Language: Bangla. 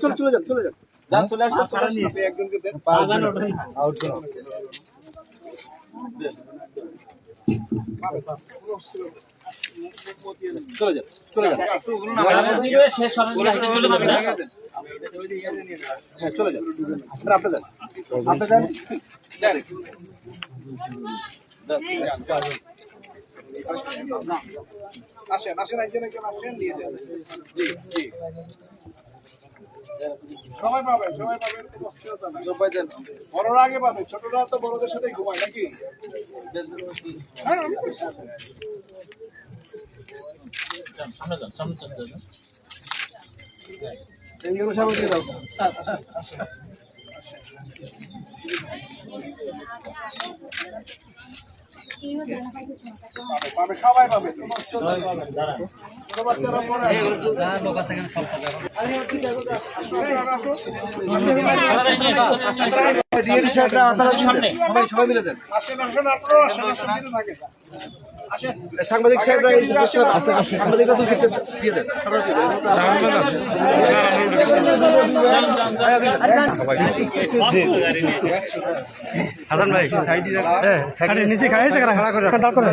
চলে চলে যান চলে যান। যান চলে আসুন চলে আসুন। একজনকে দেন চলে যান চলে যান। হ্যাঁ চলে যান। আপনি যান। আপনি যান. আসেন আসেন একজন একজন আসেন নিয়ে যান। জি জি। সবাই পাবে সবাই পাবে বড়রা আগে পাবে ছোটরা তো বড়দের সাথেই ঘুমায় নাকি? হ্যাঁ, এগুলো সামনে দিয়ে দাও পাবে, পাবে সবাই পাবে তোমার ছোট বাচ্চারা পরে আসবে। ডিএনএ সাহেবরা আপনারা সামনে সবাই সবাই মিলে দেন আসেন আসেন আপনারা আসেন আসেন সাংবাদিক সাহেবরা সাংবাদিকরা তো দিয়ে দেন। হাসান ভাই সাইডে নিচে খাইছে খাড়া করে খাড়া করে